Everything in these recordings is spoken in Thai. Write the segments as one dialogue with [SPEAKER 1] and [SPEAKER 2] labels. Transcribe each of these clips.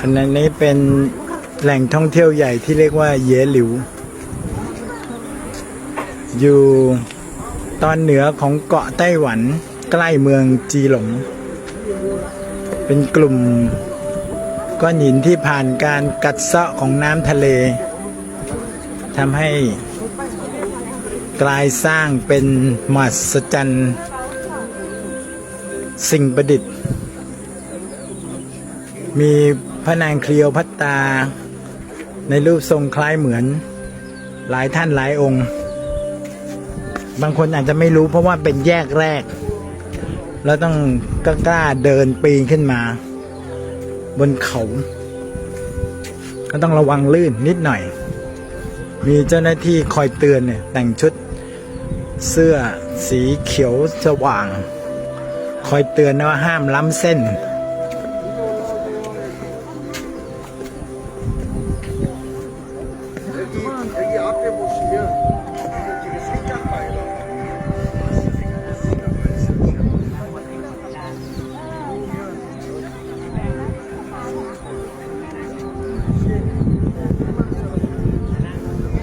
[SPEAKER 1] ขณะนี้เป็นแหล่งท่องเที่ยวใหญ่ที่เรียกว่าเยหลิว อยู่ตอนเหนือของเกาะไต้หวันใกล้เมืองจีหลง เป็นกลุ่มก้อนหินที่ผ่านการกัดเซาะของน้ำทะเลทำให้กลายสร้างเป็นมหัศจรรย์สิ่งประดิษฐ์ มี พระนางเคลียวพัตตา ในรูปทรงคล้ายเหมือน หลายท่านหลายองค์ บางคนอาจจะไม่รู้เพราะว่าเป็นแยกแรก แล้วต้องกล้าๆเดินปีนขึ้นมา บนเขา ก็ต้องระวังลื่นนิดหน่อย มีเจ้าหน้าที่คอยเตือนเนี่ยแต่งชุดเสื้อสีเขียวสว่าง คอยเตือนนะว่าห้ามล้ำเส้น
[SPEAKER 2] 여기 앞에 보시면 지금 생장가예요.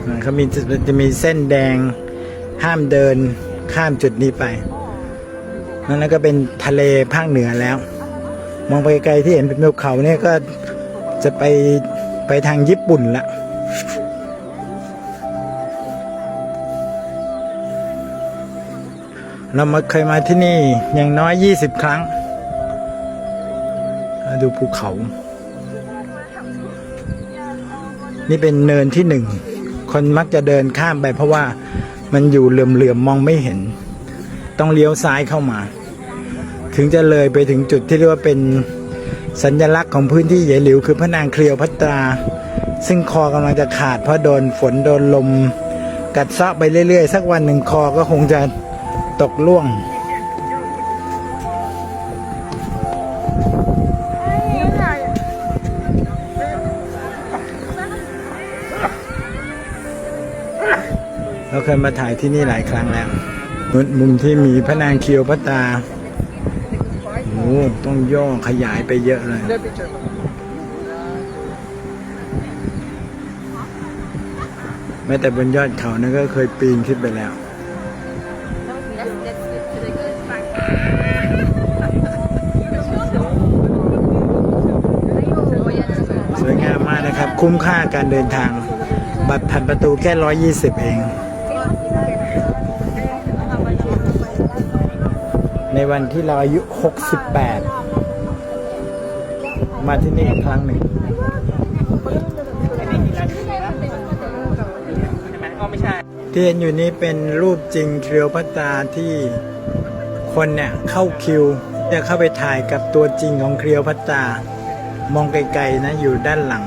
[SPEAKER 1] อ่าเขามีจะจะมีเส้นแดงห้ามเดินข้ามจุดนี้ไป นั่นก็เป็นทะเลภาคเหนือแล้ว มองไปไกลที่เห็นเป็นภูเขาเนี่ยก็จะไปไปทางญี่ปุ่นละ เรามาเคยมาที่นี่อย่างน้อย 20 ครั้ง ดูภูเขา นี่เป็นเนินที่หนึ่ง คนมักจะเดินข้ามไปเพราะว่ามันอยู่เหลื่อมๆมองไม่เห็น ต้องเลี้ยวซ้ายเข้ามา ถึงจะเลยไปถึงจุดที่เรียกว่าเป็นสัญลักษณ์ของพื้นที่เหยหลิว คือพระนางเคลียวพัตรา ซึ่งคอกำลังจะขาดเพราะโดนฝนโดนลม กัดเซาะไปเรื่อยๆ สักวันหนึ่งคอก็คงจะ ตกล่วง เราเคยมาถ่ายที่นี่หลายครั้งแล้วมุมมุมที่มีพระนางเคียวพระตาโอ้โหต้องย่อขยายไปเยอะเลยแม้แต่บนยอดเขานั้นก็เคยปีนขึ้นไปแล้ว คุ้มค่าการเดินทาง บัตรผ่านประตูแค่ร้อยยี่สิบเอง ในวันที่เราอายุ 68 มาที่นี่อีกครั้งหนึ่งที่เห็นอยู่นี้เป็นรูปจริงเคลียวพัตตราที่คนเนี่ยเข้าคิว จะเข้าไปถ่ายกับตัวจริงของเคลียวพัตตรามองไกลๆนะอยู่ด้านหลัง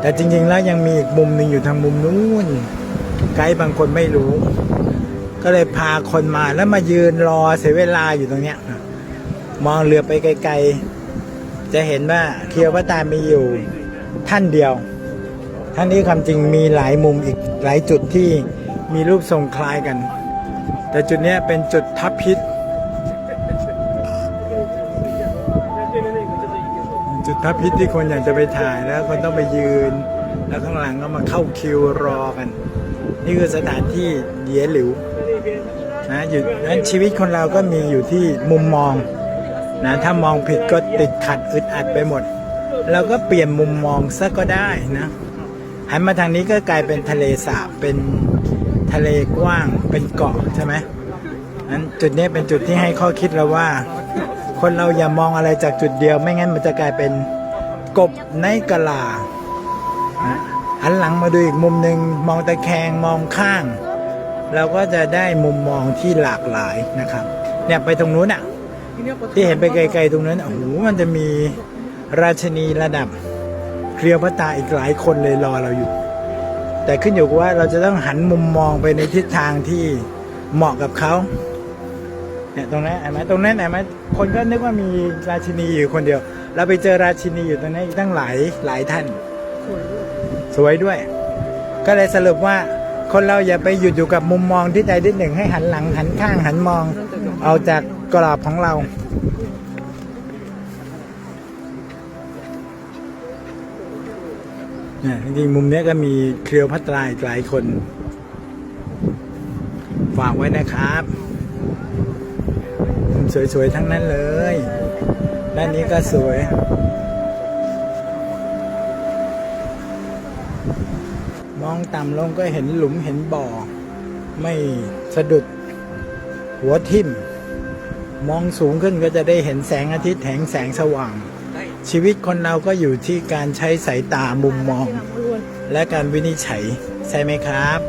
[SPEAKER 1] แต่จริง ๆ แล้วยังมีอีกมุมหนึ่งอยู่ทางมุมนู้นไกด์บางคนไม่รู้ ก็เลยพาคนมาแล้วมายืนรอเสียเวลาอยู่ตรงเนี้ย มองเรือไปไกล ๆ จะเห็นว่าเคียวพัตตามีอยู่ท่านเดียว ท่านนี้ความจริงมีหลายมุมอีกหลายจุดที่มีรูปทรงคล้ายกัน แต่จุดนี้เป็นจุดทับพิษ จุดทับพิษที่คนอยากจะไปถ่ายแล้วคนต้องไปยืน แล้วข้างหลังก็มาเข้าคิวรอกัน นี่คือสถานที่เยียหลิวนะอยู่นั้นชีวิตคนเราก็มีอยู่ที่มุมมองนะถ้ามองผิดก็ติดขัดอึดอัดไปหมดเราก็เปลี่ยนมุมมองซะก็ได้นะหันมาทางนี้ก็กลายเป็นทะเลสาบเป็นทะเลกว้างเป็นเกาะใช่ไหมนั้นจุดนี้เป็นจุดที่ให้ข้อคิดเราว่า คนเราอย่ามองอะไรจากจุดเดียว ไม่งั้นมันจะกลายเป็นกบในกะลานะหันหลังมาดูอีกมุมหนึ่งมองตะแคงมองข้าง เราก็จะได้มุมมองที่หลากหลายนะครับ เนี่ยไปตรงนู้นอะ ที่เห็นไปไกลๆตรงนั้นโอ้โหมันจะมีราชนีระดับเคลียวพระตาอีกหลายคนเลยรอเราอยู่ แต่ขึ้นอยู่กับว่าเราจะต้องหันมุมมองไปในทิศทางที่เหมาะกับเขาี่ยตรงนั้นเห็นไหมตรงนั้นเห็นไหมคนก็นึกว่ามีราชินีอยู่คนเดียว เราไปเจอราชินีอยู่ตรงนี้นอีกตั้งหลายหลายท่าน สวยด้วย ก็เลยสรุปว่าคนเราอย่าไปหยุดอยู่กับมุมมองที่ใดที่หนึ่งให้หันหลังหันข้างหันมอง เอาจากกรอบของเราเนี่ยจริงๆมุมนี้ก็มีเคลียวพัตรายหลายคน ฝากไว้นะครับ สวยๆ ทั้งนั้นเลย ด้านนี้ก็สวย มองต่ำลงก็เห็นหลุมเห็นบ่อ ไม่สะดุดหัวทิ่ม มองสูงขึ้นก็จะได้เห็นแสงอาทิตย์แหงแสงสว่าง ชีวิตคนเราก็อยู่ที่การใช้สายตามุมมอง และการวินิจฉัย ใช่ไหมครับ